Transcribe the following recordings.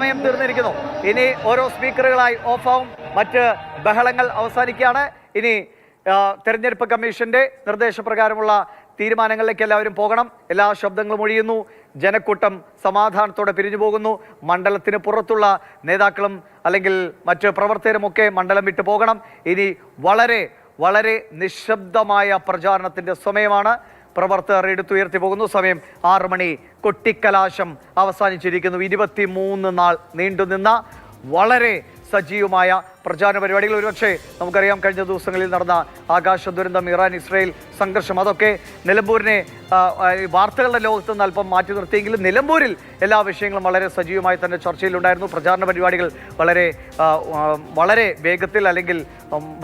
സമയം തീർന്നിരിക്കുന്നു. ഇനി ഓരോ സ്പീക്കറുകളായി ഓഫാവും മറ്റ് ബഹളങ്ങൾ അവസാനിക്കുകയാണ്. ഇനി തെരഞ്ഞെടുപ്പ് കമ്മീഷന്റെ നിർദ്ദേശപ്രകാരമുള്ള തീരുമാനങ്ങളിലേക്ക് എല്ലാവരും പോകണം. എല്ലാ ശബ്ദങ്ങളും ഒഴിയുന്നു. ജനക്കൂട്ടം സമാധാനത്തോടെ പിരിഞ്ഞു പോകുന്നു. മണ്ഡലത്തിന് പുറത്തുള്ള നേതാക്കളും അല്ലെങ്കിൽ മറ്റ് പ്രവർത്തകരുമൊക്കെ മണ്ഡലം വിട്ടു പോകണം. ഇനി വളരെ വളരെ നിശബ്ദമായ പ്രചാരണത്തിന്റെ സമയമാണ്. പ്രവർത്തകർ എടുത്തുയർത്തി പോകുന്നു. സമയം ആറ് മണി. കൊട്ടിക്കലാശം അവസാനിച്ചിരിക്കുന്നു. ഇരുപത്തി മൂന്ന് നാൾ നീണ്ടുനിന്ന വളരെ സജീവമായ പ്രചാരണ പരിപാടികൾ. ഒരുപക്ഷെ നമുക്കറിയാം കഴിഞ്ഞ ദിവസങ്ങളിൽ നടന്ന ആകാശ ദുരന്തം ഇറാൻ ഇസ്രയേൽ സംഘർഷം അതൊക്കെ നിലമ്പൂരിനെ വാർത്തകളുടെ ലോകത്ത് നിന്ന് അല്പം മാറ്റി നിർത്തിയെങ്കിലും നിലമ്പൂരിൽ എല്ലാ വിഷയങ്ങളും വളരെ സജീവമായി തന്നെ ചർച്ചയിലുണ്ടായിരുന്നു. പ്രചാരണ പരിപാടികൾ വളരെ വളരെ വേഗത്തിൽ അല്ലെങ്കിൽ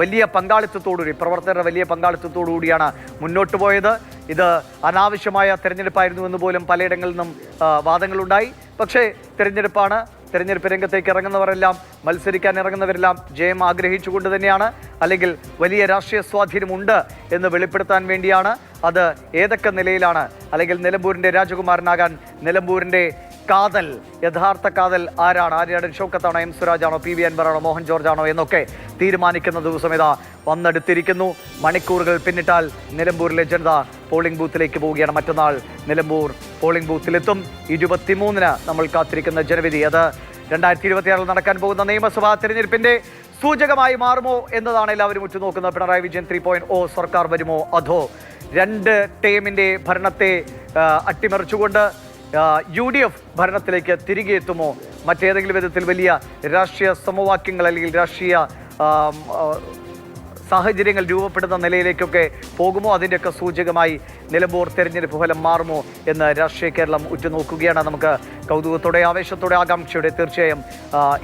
വലിയ പങ്കാളിത്തത്തോടുകൂടി പ്രവർത്തകരുടെ വലിയ പങ്കാളിത്തത്തോടുകൂടിയാണ് മുന്നോട്ട് പോയത്. ഇത് അനാവശ്യമായ തെരഞ്ഞെടുപ്പായിരുന്നു എന്ന് പോലും പലയിടങ്ങളിൽ നിന്നും വാദങ്ങളുണ്ടായി. പക്ഷേ തെരഞ്ഞെടുപ്പാണ്. തെരഞ്ഞെടുപ്പ് രംഗത്തേക്ക് ഇറങ്ങുന്നവരെല്ലാം മത്സരിക്കാൻ ഇറങ്ങുന്നവരെല്ലാം ജയം ആഗ്രഹിച്ചുകൊണ്ട് തന്നെയാണ്. അല്ലെങ്കിൽ വലിയ രാഷ്ട്രീയ സ്വാധീനമുണ്ട് എന്ന് വെളിപ്പെടുത്താൻ വേണ്ടിയാണ്. അത് ഏതൊക്കെ നിലയിലാണ്? അല്ലെങ്കിൽ നിലമ്പൂരിന്റെ രാജകുമാരനാകാൻ നിലമ്പൂരിന്റെ കാതൽ യഥാർത്ഥ കാതൽ ആരാണ്? ആര്യാടൻ ഷൗക്കത്താണോ? എം സുരാജാണോ? പി വി അൻവറാണോ? മോഹൻ ജോർജ് ആണോ എന്നൊക്കെ തീരുമാനിക്കുന്ന ദിവസം ഇതാ വന്നെടുത്തിരിക്കുന്നു. മണിക്കൂറുകൾ പിന്നിട്ടാൽ നിലമ്പൂരിലെ ജനത പോളിംഗ് ബൂത്തിലേക്ക് പോവുകയാണ്. മറ്റന്നാൾ നിലമ്പൂർ പോളിംഗ് ബൂത്തിലെത്തും ഇരുപത്തിമൂന്നിന് നമ്മൾ കാത്തിരിക്കുന്ന ജനവിധി അത്. രണ്ടായിരത്തി ഇരുപത്തിയാറിൽ നടക്കാൻ പോകുന്ന നിയമസഭാ തെരഞ്ഞെടുപ്പിന്റെ സൂചകമായി മാറുമോ എന്നതാണ് എല്ലാവരും ഉറ്റുനോക്കുന്നത്. Pinarayi Vijayan three point O സർക്കാർ വരുമോ അതോ രണ്ട് ടീമിന്റെ ഭരണത്തെ അട്ടിമറിച്ചുകൊണ്ട് യു ഡി എഫ് ഭരണത്തിലേക്ക് തിരികെ എത്തുമോ? മറ്റേതെങ്കിലും വിധത്തിൽ വലിയ രാഷ്ട്രീയ സമവാക്യങ്ങൾ അല്ലെങ്കിൽ രാഷ്ട്രീയ സാഹചര്യങ്ങൾ രൂപപ്പെടുന്ന നിലയിലേക്കൊക്കെ പോകുമോ? അതിന്റെയൊക്കെ സൂചകമായി നിലമ്പൂർ തെരഞ്ഞെടുപ്പ് ഫലം മാറുമോ എന്ന് രാഷ്ട്രീയ കേരളം ഉറ്റുനോക്കുകയാണ്. നമുക്ക് കൗതുകത്തോടെ ആവേശത്തോടെ ആകാംക്ഷയോടെ തീർച്ചയായും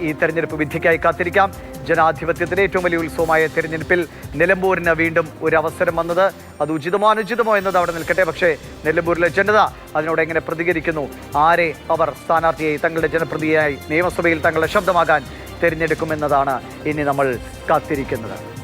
ഈ തെരഞ്ഞെടുപ്പ് വിധിക്കായി കാത്തിരിക്കാം. ജനാധിപത്യത്തിന്റെ ഏറ്റവും വലിയ ഉത്സവമായ തെരഞ്ഞെടുപ്പിൽ നിലമ്പൂരിന് വീണ്ടും ഒരു അവസരം വന്നത്. അത് ഉചിതമോ അനുചിതമോ എന്നത് അവിടെ നിൽക്കട്ടെ. പക്ഷേ നിലമ്പൂരിലെ ജനത അതിനോട് എങ്ങനെ പ്രതികരിക്കുന്നു? ആരെ അവർ സ്ഥാനാർത്ഥിയായി തങ്ങളുടെ ജനപ്രതിയായി നിയമസഭയിൽ തങ്ങളുടെ ശബ്ദമാകാൻ തിരഞ്ഞെടുക്കുമെന്നതാണ് ഇനി നമ്മൾ കാത്തിരിക്കുന്നത്.